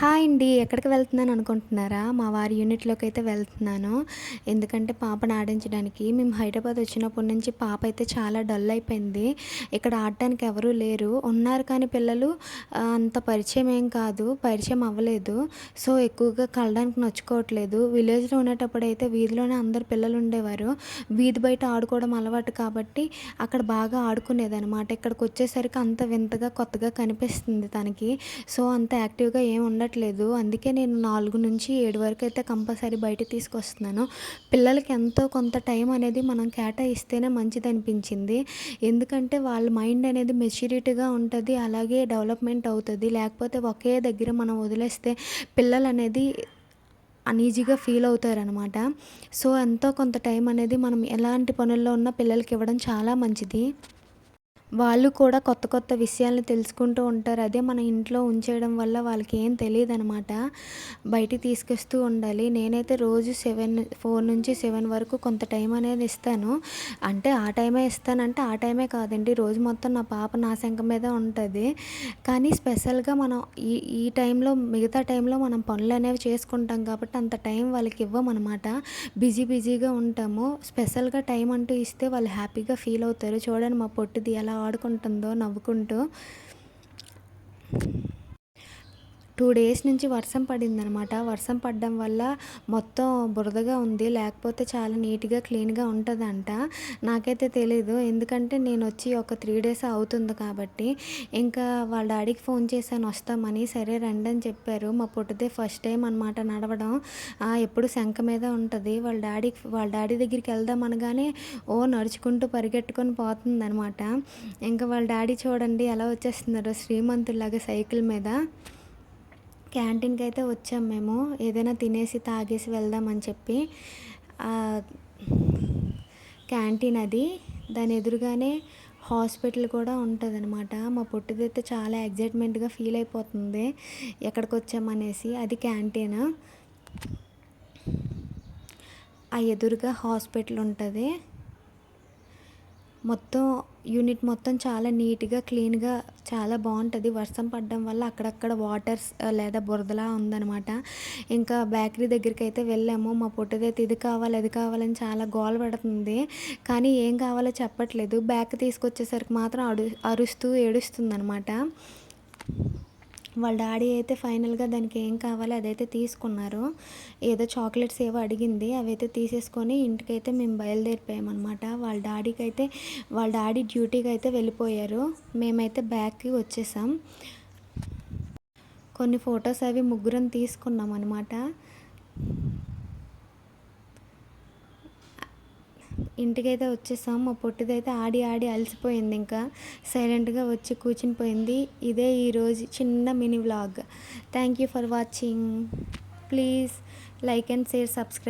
Hi అండి ఎక్కడికి వెళ్తున్నాను అనుకుంటున్నారా? మా వారి యూనిట్లోకి అయితే వెళ్తున్నాను. ఎందుకంటే పాపను ఆడించడానికి మేము హైదరాబాద్ వచ్చినప్పటి నుంచి పాప అయితే చాలా డల్ అయిపోయింది. ఇక్కడ ఆడటానికి ఎవరూ లేరు. ఉన్నారు కానీ పిల్లలు అంత పరిచయం ఏం కాదు. పరిచయం అవ్వలేదు. సో ఎక్కువగా కలడానికి నచ్చుకోవట్లేదు. విలేజ్లో ఉండేటప్పుడు అయితే వీధిలోనే అందరు పిల్లలు ఉండేవారు. వీధి బయట ఆడుకోవడం అలవాటు కాబట్టి అక్కడ బాగా ఆడుకునేదనమాట ఇక్కడికి వచ్చేసరికి అంత వింతగా కొత్తగా కనిపిస్తుంది తనకి. సో అంత యాక్టివ్గా ఏం ఉండదు ఉండట్లేదు. అందుకే నేను నాలుగు నుంచి ఏడు వరకు అయితే కంపల్సరీ బయట తీసుకొస్తున్నాను. పిల్లలకి ఎంతో కొంత టైం అనేది మనం కేటాయిస్తేనే మంచిది అనిపించింది. ఎందుకంటే వాళ్ళ మైండ్ అనేది మెచ్యూరిటీగా ఉంటుంది అలాగే డెవలప్మెంట్ అవుతుంది. లేకపోతే ఒకే దగ్గర మనం వదిలేస్తే పిల్లలు అనేది అనీజీగా ఫీల్ అవుతారనమాట. సో ఎంతో కొంత టైం అనేది మనం ఎలాంటి పనుల్లో ఉన్న పిల్లలకి ఇవ్వడం చాలా మంచిది. వాళ్ళు కూడా కొత్త కొత్త విషయాలను తెలుసుకుంటూ ఉంటారు. అదే మన ఇంట్లో ఉంచేయడం వల్ల వాళ్ళకి ఏం తెలియదు అనమాట బయటికి తీసుకొస్తూ ఉండాలి. నేనైతే రోజు సెవెన్ ఫోర్ నుంచి సెవెన్ వరకు కొంత టైం అనేది ఇస్తాను. అంటే ఆ టైమే ఇస్తానంటే ఆ టైమే కాదండి. రోజు మొత్తం నా పాప నా శంఖ మీద ఉంటుంది. కానీ స్పెషల్గా మనం ఈ ఈ టైంలో మిగతా టైంలో మనం పనులు అనేవి చేసుకుంటాం కాబట్టి అంత టైం వాళ్ళకి ఇవ్వమన్నమాట. బిజీ బిజీగా ఉంటాము. స్పెషల్గా టైం అంటూ ఇస్తే వాళ్ళు హ్యాపీగా ఫీల్ అవుతారు. చూడండి మా పొట్టిది ఎలా ఆడుకుంటుందో నవ్వుకుంటూ టూ డేస్ నుంచి వర్షం పడిందనమాట. వర్షం పడడం వల్ల మొత్తం బురదగా ఉంది. లేకపోతే చాలా నీట్గా క్లీన్గా ఉంటుందంట. నాకైతే తెలీదు. ఎందుకంటే నేను వచ్చి ఒక త్రీ డేస్ అవుతుంది కాబట్టి ఇంకా వాళ్ళ డాడీకి ఫోన్ చేశాను. వస్తామని సరే రండి అని చెప్పారు. మా పుట్టిదే ఫస్ట్ టైం అనమాట నడవడం. ఎప్పుడు శంఖ మీద ఉంటుంది. వాళ్ళ డాడీకి వాళ్ళ డాడీ దగ్గరికి వెళ్దాం అనగానే ఓ నడుచుకుంటూ పరిగెట్టుకొని పోతుంది అనమాట ఇంకా వాళ్ళ డాడీ చూడండి ఎలా వచ్చేస్తున్నారు శ్రీమంతుల్లాగా సైకిల్ మీద. క్యాంటీన్కి అయితే వచ్చాం మేము. ఏదైనా తినేసి తాగేసి వెళ్దామని చెప్పి క్యాంటీన్ అది. దాని ఎదురుగానే హాస్పిటల్ కూడా ఉంటుంది అనమాట మా పుట్టిదైతే చాలా ఎగ్జైట్మెంట్గా ఫీల్ అయిపోతుంది. ఎక్కడికి వచ్చామనేసి అది క్యాంటీన్. ఆ ఎదురుగా హాస్పిటల్ ఉంటుంది. మొత్తం యూనిట్ మొత్తం చాలా నీట్గా క్లీన్గా చాలా బాగుంటుంది. వర్షం పడడం వల్ల అక్కడక్కడ వాటర్స్ లేదా బురదలా ఉందనమాట ఇంకా బేకరీ దగ్గరికి అయితే వెళ్ళాము. మా పుట్టదైతే ఇది కావాలి అది కావాలని చాలా గోల పెడుతుంది. కానీ ఏం కావాలో చెప్పట్లేదు. బ్యాక్ తీసుకొచ్చేసరికి మాత్రం అడు అరుస్తూ ఏడుస్తుంది అనమాట వాళ్ళ డాడీ అయితే ఫైనల్గా దానికి ఏం కావాలో అదైతే తీసుకున్నారు. ఏదో చాక్లెట్స్ ఏవో అడిగింది. అవి అయితే తీసేసుకొని ఇంటికైతే మేము బయలుదేరిపోయామన్నమాట. వాళ్ళ డాడీకి అయితే వాళ్ళ డాడీ డ్యూటీకి అయితే వెళ్ళిపోయారు. మేమైతే బ్యాక్కి వచ్చేసాం. కొన్ని ఫొటోస్ అవి ముగ్గురం తీసుకున్నాం అనమాట ఇంటికైతే వచ్చేసాం. మా పొట్టిదైతే ఆడి ఆడి అలసిపోయింది ఇంకా. సైలెంట్గా వచ్చి కూర్చుని పోయింది ఇదే ఈరోజు చిన్న mini vlog. Thank you for watching. Please like and share subscribe.